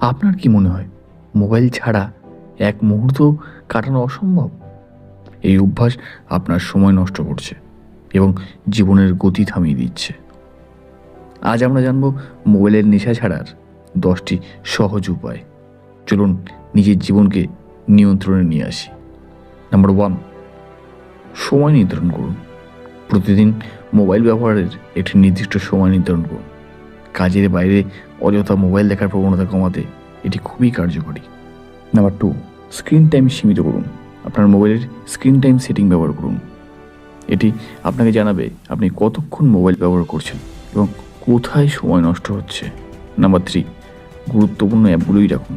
আপনার কি মনে হয়, মোবাইল ছাড়া এক মুহূর্ত কাটানো অসম্ভব? এই অভ্যাস আপনার সময় নষ্ট করছে এবং জীবনের গতি থামিয়ে দিচ্ছে। আজ আমরা জানব, মোবাইলের নেশা ছাড়ার দশটি সহজ উপায়। চলুন নিজের জীবনকে নিয়ন্ত্রণে নিয়ে আসি। নাম্বার ওয়ান সময় নির্ধারণ করুন। প্রতিদিন মোবাইল ব্যবহারের একটি নির্দিষ্ট সময় নির্ধারণ করুন। কাজের বাইরে অযথা মোবাইল দেখার প্রবণতা কমাতে এটি খুবই কার্যকরী। নাম্বার টু স্ক্রিন টাইম সীমিত করুন। আপনার মোবাইলের স্ক্রিন টাইম সেটিং ব্যবহার করুন। এটি আপনাকে জানাবে আপনি কতক্ষণ মোবাইল ব্যবহার করছেন এবং কোথায় সময় নষ্ট হচ্ছে। নাম্বার থ্রি গুরুত্বপূর্ণ অ্যাপগুলোই রাখুন।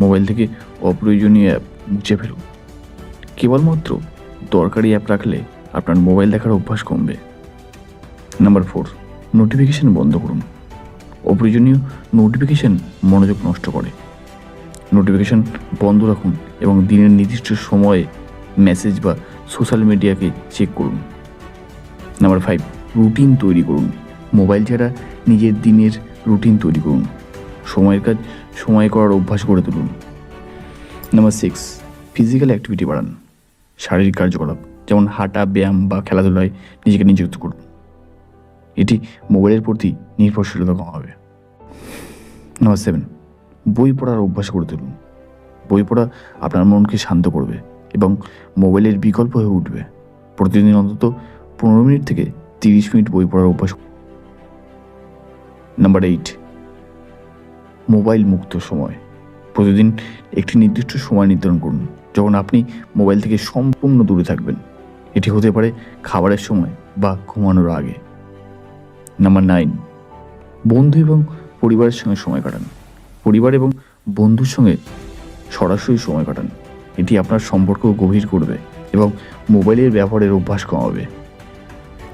মোবাইল থেকে অপ্রয়োজনীয় অ্যাপ মুছে ফেলুন। কেবলমাত্র দরকারি অ্যাপ রাখলে আপনার মোবাইল দেখার অভ্যাস কমবে। নাম্বার ফোর নোটিফিকেশন বন্ধ করুন। অপ্রয়োজনীয় নোটিফিকেশন মনোযোগ নষ্ট করে। নোটিফিকেশন বন্ধ রাখুন এবং দিনের নির্দিষ্ট সময়ে মেসেজ বা সোশ্যাল মিডিয়াকে চেক করুন। নাম্বার ফাইভ রুটিন তৈরি করুন। মোবাইল ছাড়া নিজের দিনের রুটিন তৈরি করুন। সময়ের কাজ সময় করার অভ্যাস গড়ে তুলুন। নাম্বার সিক্স ফিজিক্যাল অ্যাক্টিভিটি বাড়ান। শারীরিক কার্যকলাপ, যেমন হাঁটা, ব্যায়াম বা খেলাধুলায় নিজেকে নিযুক্ত করুন। এটি মোবাইলের প্রতি নির্ভরশীলতা কমাবে। নাম্বার সেভেন বই পড়ার অভ্যাস করে তুলুন। বই পড়া আপনার মনকে শান্ত করবে এবং মোবাইলের বিকল্প হয়ে উঠবে। প্রতিদিন অন্তত পনেরো মিনিট থেকে তিরিশ মিনিট বই পড়ার অভ্যাস নাম্বার এইট মোবাইল মুক্ত সময়। প্রতিদিন একটি নির্দিষ্ট সময় নির্ধারণ করুন, যখন আপনি মোবাইল থেকে সম্পূর্ণ দূরে থাকবেন। এটি হতে পারে খাবারের সময় বা ঘুমানোর আগে। নাম্বার নাইন বন্ধু এবং পরিবারের সঙ্গে সময় কাটান। পরিবার এবং বন্ধুর সঙ্গে সরাসরি সময় কাটান। এটি আপনার সম্পর্ক গভীর করবে এবং মোবাইলের ব্যবহারের অভ্যাস কমাবে।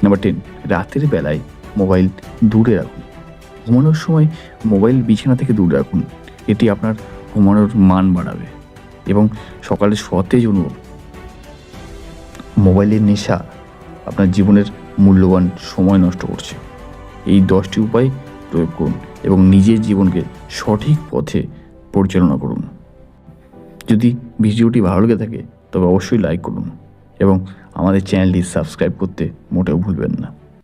নাম্বার টেন রাতের বেলায় মোবাইল দূরে রাখুন। ঘুমানোর সময় মোবাইল বিছানা থেকে দূরে রাখুন। এটি আপনার ঘুমানোর মান বাড়াবে এবং সকালে সতেজ অনুভব। মোবাইলের নেশা আপনার জীবনের মূল্যবান সময় নষ্ট করছে। এই দশটি উপায় প্রয়োগ করুন এবং নিজের জীবনকে সঠিক পথে পরিচালনা করুন। যদি ভিডিওটি ভালো লেগে থাকে, তবে অবশ্যই লাইক করুন এবং আমাদের চ্যানেলটি সাবস্ক্রাইব করতে মোটেও ভুলবেন না।